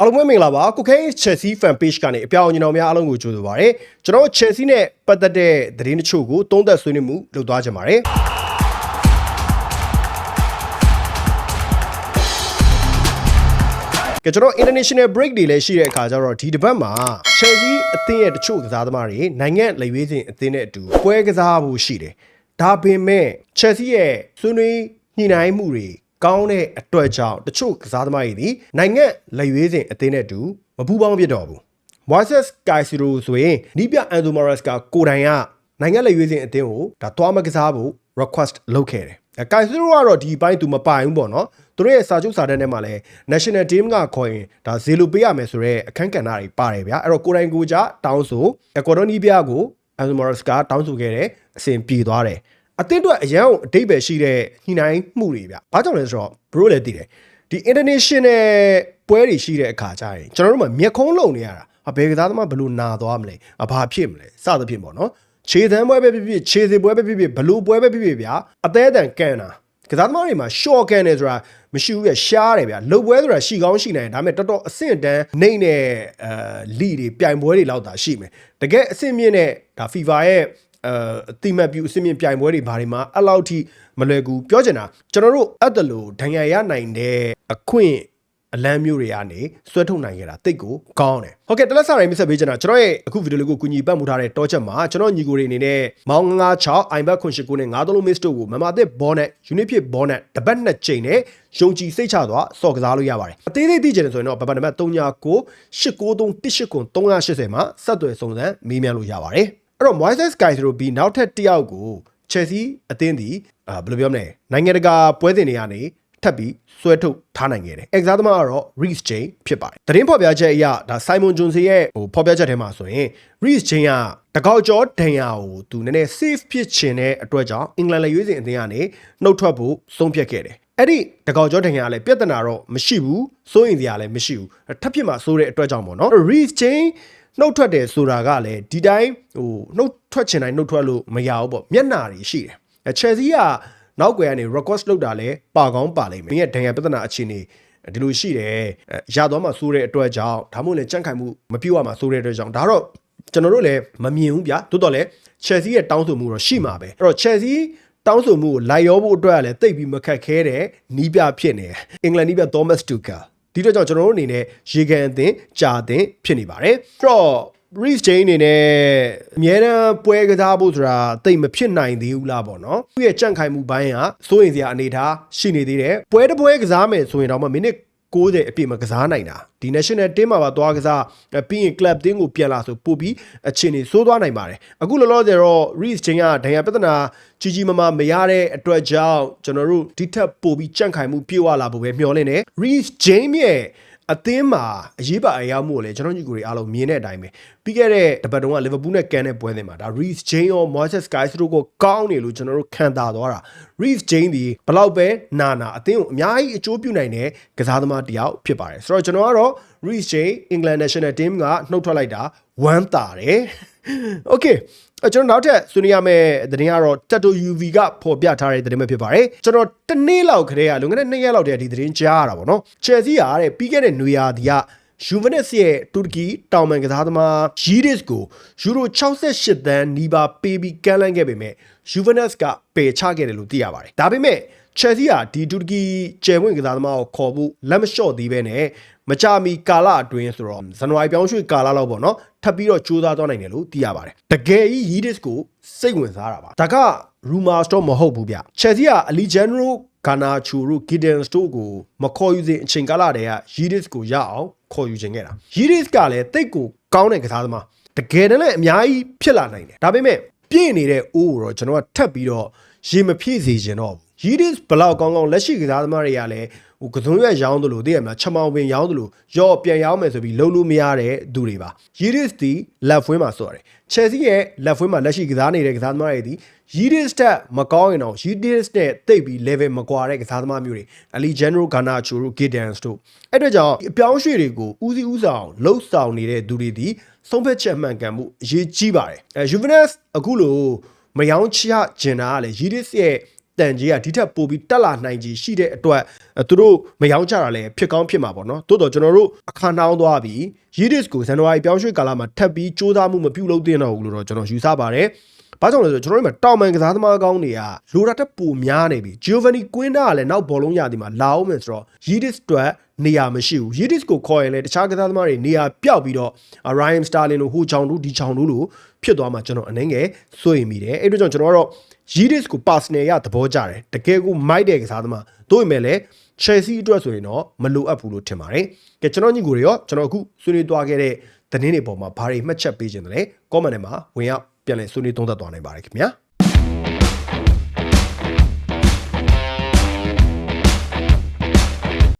အားလုံးပဲမင်္ဂလာပါကိုခိုင်း Chelsea fan page ကနေအပြောင်းအလဲတော်များအားလုံးကိုကြိုဆိုပါရစေကျွန်တော်တို့ Chelsea နဲ့ပတ်သက်တဲ့သတင်းတချို့ကိုသုံးသပ်ဆွေးနွေးမှုလုပ်သွားကြပါမယ်ကဲကျွန်တော် international break တွေလည်းရှိတဲ့အခါကျတော့ဒီတစ်ပတ်မှာ Chelsea အသင်းရဲ့တချို့ကစားသမားတွေနိုင်ငံလက်ရွေးစင်အသင်းနဲ့အတူပွဲကစားဖို့ရှိတယ်ဒါပေမဲ့ Chelsea ရဲ့ဆွေးနွေးညှိနှိုင်းမှုတွေ ကောင်းတဲ့အတွက်ကြောင့်တချို့ကစားသမားတွေဒီနိုင်ငံလက်ရွေးစင်အသင်းနဲ့အတူမပူးပေါင်းဖြစ်တော့ဘူး Moises Caicedo ဆိုရင်နီးပြ Anzo Maresca ကိုတိုင်ကနိုင်ငံလက်ရွေးစင်အသင်းကိုဒါသွားမကစားဖို့ request လုပ်ခဲ့တယ်။အဲ Caicedo ကတော့ဒီအပိုင်းသူမပိုင်ဘူးပေါ့နော်။သူတို့ရဲ့စာချုပ်စာတမ်းထဲမှာလည်း National Team ကခေါ်ရင်ဒါဇေလိုပေးရမယ်ဆိုတော့အခန်းကဏ္ဍတွေပါတယ်ဗျာ။အဲ့တော့ကိုတိုင်ကိုကြတောင်းဆိုအကွာဒိုနီးပြကို Anzo Maresca တောင်းဆိုခဲ့တယ်အစဉ်ပြေသွားတယ်။ အသင်းအတွက်အရန်ကိုအတိတ်ပဲရှိတဲ့ညှိနှိုင်းမှုတွေဗျ။ဘာကြောင့်လဲဆိုတော့ bro လည်းသိတယ်။ဒီ international ပွဲတွေရှိတဲ့အခါကျရင်ကျွန်တော်တို့မှာမျက်ခုံးလုံနေရတာအဘယ်ကစားသမားဘလို့နာသွားမလဲအဘာဖြစ်မလဲစသဖြင့်ပေါ့နော်ခြေသမ်းပွဲပဲဖြစ်ဖြစ်ခြေစီပွဲပဲဖြစ်ဖြစ်ဘလို့ပွဲပဲဖြစ်ဖြစ်ဗျာအသေးအတန်ကန်တာကစားသမားတွေမှာ short ကန်တယ်ဆိုတာမရှိဘူးပြရှားတယ်ဗျာလုတ်ပွဲဆိုတာရှိကောင်းရှိနိုင်တယ်ဒါပေမဲ့တော်တော်အဆင့်တန်းနှိမ့်တဲ့အဲလီတွေပြိုင်ပွဲတွေလောက်သာရှိမယ်တကယ်အဆင့်မြင့်တဲ့ဒါ FIFA ရဲ့ အဲအတိမတ်ပြူအစင်းမြင့်ပြိုင်ပွဲတွေဘာတွေမှာအဲ့လောက်ထိမလွယ်ကူပြောချင်တာကျွန်တော်တို့အဲ့တလို့ဒဏ်ရာရနိုင်တဲ့အခွင့်အလန်းမျိုးတွေကနေဆွဲထုတ်နိုင်ခဲ့တာတိတ်ကိုကောင်းတယ်။ဟုတ်ကဲ့တလက်စာတိုင်းမြတ်ဆက်ပေးချင်တာကျွန်တော်ရဲ့အခုဗီဒီယိုလေးကိုကူညီပတ်မှုထားတဲ့တောချက်မှာကျွန်တော်ညီကိုတွေအနေနဲ့မောင်း96 iBet ခွန်ရှိကိုနဲ့9သုံးလုံး miss တို့ကိုမမအသစ်ဘောနဲ့ unit ဖြစ်ဘောနဲ့တပတ်နှစ်ချိန်နဲ့ယုံကြည်စိတ်ချစွာစော်ကစားလို့ရပါတယ်။အသေးသေးသိချင်တယ်ဆိုရင်တော့ဘဘနံပါတ်39 893 380မှာဆက်သွယ်စုံစမ်းမေးမြန်းလို့ရပါတယ်။ အဲ့တော့ Moises Caicedo ပြီးနောက်ထပ်တစ်ယောက်ကို Chelsea အသင်းဒီအာဘယ်လိုပြောမလဲနိုင်ငံတကာပွဲစဉ်တွေကနေထပ်ပြီးဆွဲထုတ်ထားနိုင်ခဲ့တယ်။ exam သမားကတော့ Reece James ဖြစ်ပါတယ်။သတင်းဖော်ပြချက်အရဒါ Simon Jones ရဲ့ဟိုဖော်ပြချက်ထဲမှာဆိုရင် Reece James ကတကောက်ကျော်ဒဏ်ရာကိုသူနည်းနည်း safe ဖြစ်ချင်တဲ့အတွက်ကြောင့်အင်္ဂလန်လက်ရွေးစင်အသင်းကနေနှုတ်ထွက်ဖို့ဆုံးဖြတ်ခဲ့တယ်။အဲ့ဒီတကောက်ကျော်ဒဏ်ရာကလည်းပြဿနာတော့မရှိဘူး။စိုးရင်စရာလည်းမရှိဘူး။ထပ်ဖြစ်မှစိုးတဲ့အတွက်ကြောင့်ပေါ့နော်။ Reece James နှုတ်ထွက်တယ်ဆိုတာကလည်းဒီတိုင်းဟိုနှုတ်ထွက်ချင်တိုင်းနှုတ်ထွက်လို့မရဘူးပေါ့မျက်နာတွေရှိတယ်အဲ Chelsea ကနောက်ကွယ်ကနေ request လုပ်တာလဲပါကောင်းပါလိမ့်မယ်။မင်းရဲ့ဒဏ်ရာပြဿနာအခြေအနေဒီလိုရှိတယ်။ရသွားမှဆိုးတဲ့အတွက်ကြောင့်ဒါမှမဟုတ်လည်းကြန့်ခိုင်မှုမပြုတ်ရမှဆိုးတဲ့အတွက်ကြောင့်ဒါတော့ကျွန်တော်တို့လည်းမမြင်ဘူးဗျာ။တိုးတော့လဲ Chelsea ရဲ့တောင်းဆိုမှုတော့ရှိမှာပဲ။အဲ့တော့ Chelsea တောင်းဆိုမှုကိုလိုက်ရောဖို့အတွက်လည်းတိတ်ပြီးမခက်ခဲတဲ့နီးပြဖြစ်နေ။အင်္ဂလန်နီးပြ Thomas Tuchel ဒီတော့ကြောင့်ကျွန်တော်တို့အနေနဲ့ရေကန်အသင်းကြာအသင်းဖြစ်နေပါတယ်။အဲ့တော့ Reece James အနေနဲ့အများအားပွဲကစားဖို့ဆိုတာတိတ်မဖြစ်နိုင်သေးဘူးလားပေါ့နော်သူ့ရဲ့ကြန့်ခိုင်မှုဘိုင်းကစိုးရင်စရာအနေထားရှိနေသေးတယ်ပွဲတစ်ပွဲကစားမယ်ဆိုရင်တော့မိနစ် 60အပြည့်မကစားနိုင်တာဒီ national team မှာပါသွားကစားပြီးရင် club team ကိုပြန်လာဆိုပို့ပြီးအခြေအနေစိုးသွားနိုင်ပါတယ်အခုလောလောဆယ်တော့ Reece James ကဒဏ်ရာပြဿနာကြီးကြီးမားမားမရတဲ့အတွက်ကြောင့်ကျွန်တော်တို့ဒီထက်ပိုပြီးကြန့်ခိုင်မှုပြေဝလာဖို့ပဲမျှော်လင့်နေ Reece James ရဲ့ အသင်းမှာအရေးပါအရာမှုကိုလည်းကျွန်တော်ညီကိုတွေအားလုံးမြင်တဲ့အတိုင်းပဲပြီးခဲ့တဲ့တပတ်တုန်းကလီဗာပူးနဲ့ကန်တဲ့ပွဲစဉ်မှာဒါ Reece James ရော Moises Caicedo ကိုကောင်းနေလို့ကျွန်တော်တို့ခံတာသွားတာ Reece James ဒီဘလောက်ပဲနာနာအသင်းကိုအများကြီးအကျိုးပြုနိုင်တဲ့ကစားသမားတစ်ယောက်ဖြစ်ပါတယ်ဆိုတော့ကျွန်တော်ကတော့ Reece James England National Team ကနှုတ်ထွက်လိုက်တာဝမ်းသာတယ် Okay အကျွန်တော်နောက်ထပ်ဆွေးနွေးရမယ့်သတင်းကတော့ Tattoo UV ကဖော်ပြထားတဲ့သတင်းပဲဖြစ်ပါတယ်ကျွန်တော်တနေ့လောက်ခရေကလွန်ခဲ့တဲ့2ရက်လောက်တည်းဒီသတင်းကြားရတာပေါ့နော် Chelsea ကတဲ့ပြီးခဲ့တဲ့နွေရာသီကယူဗနက်စ်ရဲ့တူရကီတောင်ပန်ကစားသမားဂျီဒစ်ကိုယူရို68သန်းနီးပါးပေးပြီးကမ်းလှမ်းခဲ့ပေမဲ့ယူဗနက်စ်ကပယ်ချခဲ့တယ်လို့သိရပါတယ်ဒါပေမဲ့ Chelsea ကဒီတူရကီကျယ်ဝင့်ကစားသမားကိုခေါ်ဖို့လက်မလျှော့သေးပဲနဲ့မကြမီကာလအတွင်းဆိုတော့ဇန်နဝါရီပြောင်းရွှေ့ကာလလောက်ပေါ့နော်ထပ်ပြီးတော့ကြိုးစားသွားနိုင်တယ်လို့သိရပါတယ်တကယ်ကြီး Yildiz ကိုစိတ်ဝင်စားတာပါဒါက rumor store မဟုတ်ဘူးဗျ Chelsea က Alejandro Garnacho တို့ Gideon Store ကိုမခေါ်ယူစဉ်အချိန်ကာလတည်းက Yildiz ကိုရအောင်ခေါ်ယူခြင်းခဲ့တာ Yildiz ကလည်းတိတ်ကိုကောင်းတဲ့ကစားသမားတကယ်တမ်းလည်းအများကြီးဖြစ်လာနိုင်တယ်ဒါပေမဲ့ပြည့်နေတဲ့အိုးကိုတော့ကျွန်တော်ကထပ်ပြီးတော့ရေမဖြည့်စေချင်တော့ဘူး Yildiz ဘလောက်ကောင်းကောင်းလက်ရှိကစားသမားတွေကလည်းဟိုကစုံရွက်ရောင်းတယ်လို့သိရမလားချက်မောင်ပင်ရောင်းတယ်လို့ရော့ပြန်ရောင်းမယ်ဆိုပြီးလုံးလို့မရတဲ့သူတွေပါ Yildiz ဒီလက်ဖွင်းမှာဆိုရတယ် Chelsea ရဲ့လက်ဖွင်းမှာလက်ရှိကစားနေတဲ့ကစားသမားတွေဒီ Yildiz တက်မကောင်းရင်တော့ Yildiz နဲ့တိတ်ပြီး level မကွာတဲ့ကစားသမားမျိုးတွေ Alejandro Garnacho တို့ Gideons တို့အဲ့အတွက်ကြောင့်အပြောင်းရွှေ့တွေကိုဦးစီးဦးဆောင်လှုပ်ဆောင်နေတဲ့သူတွေဒီဆုံးဖြတ်ချက်မှန်ကန်မှုအရေးကြီးပါတယ်အဲ Juventus အခုလိုမယောင်းချခြင်းတာကလည်း Yildiz ရဲ့ တန်ကြီးကဒီထက်ပိုပြီးတက်လာနိုင်ကြီးရှိတဲ့အတွက်အဲသူတို့မယောင်းကြတာလည်းဖြစ်ကောင်းဖြစ်မှာပေါ့နော်တိုးတော့ကျွန်တော်တို့အခါနှောင်းသွားပြီး Yidis ကိုဇန်နဝါရီပြောင်းရွှေ့ကာလမှာထပ်ပြီးစူးစမ်းမှုမပြုလုပ်သင့်တော့ဘူးလို့တော့ကျွန်တော်ယူဆပါတယ်။ဘာကြောင့်လဲဆိုတော့ကျွန်တော်တို့မှာတောင်ပန်ကစားသမားကောင်းတွေကလိုတာတက်ပိုများနေပြီ။ Giovanni Quinta ကလည်းနောက်ဘောလုံးရသည်မှာလာအောင်မယ်ဆိုတော့ Yidis အတွက်နေရာမရှိဘူး Yidis ကိုခေါ်ရင်လည်းတခြားကစားသမားတွေနေရာပြောက်ပြီးတော့ Ryan Sterling လို့ဟိုချောင်တို့ဒီချောင်တို့လို့ဖြစ်သွားမှာကျွန်တော်အနေငယ်စိုးရိမ်မိတယ်။အဲ့တို့ကြောင့်ကျွန်တော်ကတော့ Yidis ကို personal ရသဘောကျတယ်။တကယ်ကိုမိုက်တဲ့ကစားသမားတို့ပေမဲ့လည်း Chelsea အတွက်ဆိုရင်တော့မလိုအပ်ဘူးလို့ထင်ပါတယ်။ကဲကျွန်တော်ညီကိုတွေရောကျွန်တော်အခုဆွေးနွေးသွားခဲ့တဲ့သတင်းတွေပေါ်မှာဘာတွေမှတ်ချက်ပေးခြင်းတယ်လဲ comment ထဲမှာဝင်ရောက်ပြန်လည်ဆွေးနွေးသုံးသပ်သွားနိုင်ပါတယ်ခင်ဗျာ။